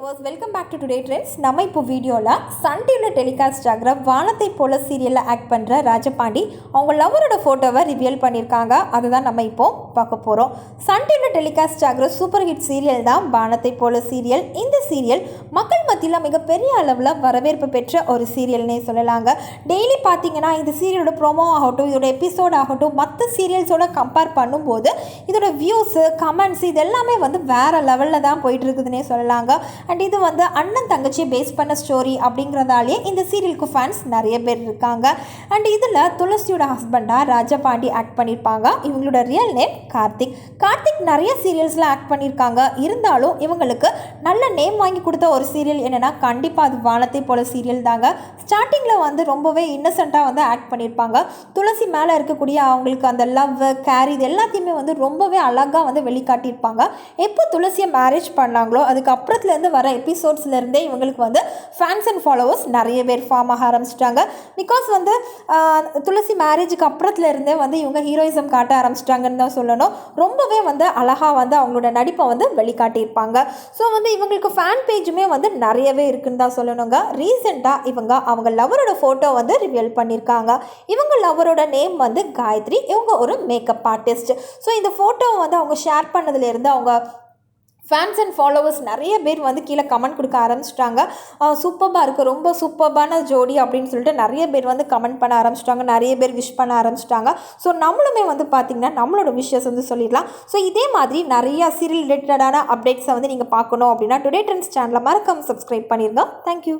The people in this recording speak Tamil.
Viewers welcome back to today trends நம்ம இப்போ வீடியோவில் சன் டிவியில் டெலிகாஸ்ட் ஆகிற வானத்தை போல சீரியலில் ஆக்ட் பண்ணுற ராஜபாண்டி அவங்க லவரோட ஃபோட்டோவை ரிவியல் பண்ணியிருக்காங்க. அதை தான் நம்ம இப்போ பார்க்க போகிறோம் சன் டிவியில் டெலிகாஸ்ட் ஆகிற சூப்பர் ஹிட் சீரியல் தான் வானத்தை போல சீரியல் இந்த சீரியல் மக்கள் மத்தியில் மிகப்பெரிய அளவில் வரவேற்பு பெற்ற ஒரு சீரியல்னே சொல்லலாங்க. டெய்லி பார்த்தீங்கன்னா இந்த சீரியலோட ப்ரோமோ ஆகட்டும் இதோட எபிசோட் ஆகட்டும் மற்ற சீரியல்ஸோட கம்பேர் பண்ணும்போது இதோட வியூஸு கமெண்ட்ஸ் இது எல்லாமே வந்து வேறு லெவலில் தான் போயிட்டு இருக்குதுன்னே சொல்லலாங்க. அண்ட் இது வந்து அண்ணன் தங்கச்சியை பேஸ் பண்ண ஸ்டோரி அப்படிங்கிறதாலே இந்த சீரியலுக்கு ஃபேன்ஸ் நிறைய பேர் இருக்காங்க. அண்ட் இதில் துளசியோட ஹஸ்பண்டாக ராஜபாண்டி ஆக்ட் பண்ணியிருப்பாங்க இவங்களோட ரியல் நேம் கார்த்திக். கார்த்திக் நிறைய சீரியல்ஸில் ஆக்ட் பண்ணியிருக்காங்க இருந்தாலும் இவங்களுக்கு நல்ல நேம் வாங்கி கொடுத்த ஒரு சீரியல் என்னென்னா கண்டிப்பாக அது வானத்தை போல சீரியல் தாங்க. ஸ்டார்டிங்கில் வந்து ரொம்பவே இன்னசென்ட்டாக வந்து ஆக்ட் பண்ணியிருப்பாங்க துளசி மேலே இருக்கக்கூடிய அவங்களுக்கு அந்த லவ் கேர் இது எல்லாத்தையுமே வந்து ரொம்பவே அழகாக வந்து வெளிக்காட்டியிருப்பாங்க. எப்போ துளசியை மேரேஜ் பண்ணாங்களோ அதுக்கப்புறத்துலேருந்து வர எபிசோட்ஸ்லேருந்தே இவங்களுக்கு வந்து ஃபேன்ஸ் அண்ட் ஃபாலோவர்ஸ் நிறைய பேர் ஃபார்ம் ஆக ஆரம்பிச்சிட்டாங்க. பிகாஸ் வந்து துளசி மேரேஜுக்கு அப்புறத்துலேருந்தே வந்து இவங்க ஹீரோயிசம் காட்ட ஆரம்பிச்சிட்டாங்கன்னு தான் சொல்லணும். ரொம்பவே வந்து அழகாக வந்து அவங்களோட நடிப்பை வந்து வெளிக்காட்டியிருப்பாங்க. ஸோ வந்து இவங்களுக்கு ஃபேன் பேஜுமே வந்து நிறையவே இருக்குன்னு தான் சொல்லணுங்க. ரீசெண்டாக இவங்க அவங்க லவரோட ஃபோட்டோ வந்து ரிவியல் பண்ணியிருக்காங்க. இவங்க லவரோட நேம் வந்து காயத்ரி. இவங்க ஒரு மேக்கப் ஆர்டிஸ்ட் ஸோ இந்த ஃபோட்டோவை வந்து அவங்க ஷேர் பண்ணதுலேருந்து அவங்க ஃபேன்ஸ் அண்ட் ஃபாலோவர்ஸ் நிறைய பேர் வந்து கீழே கமெண்ட் கொடுக்க ஆரம்பிச்சிட்டாங்க. சூப்பராக இருக்குது ரொம்ப சூப்பர்பான ஜோடி அப்படின்னு சொல்லிட்டு நிறைய பேர் வந்து கமெண்ட் பண்ண ஆரம்பிச்சிட்டாங்க. நிறைய பேர் விஷ் பண்ண ஆரம்பிச்சிட்டாங்க. ஸோ நம்மளுமே வந்து பார்த்திங்கன்னா நம்மளோட விஷஸ் வந்து சொல்லிடலாம். ஸோ இதே மாதிரி நிறைய சீரியல் ரிலேட்டடான அப்டேட்ஸை வந்து நீங்கள் பார்க்கணும் அப்படின்னா டுடே ட்ரெண்ட்ஸ் சேனலை மறக்காமல் சப்ஸ்கிரைப் பண்ணியிருந்தோம் தேங்க்யூ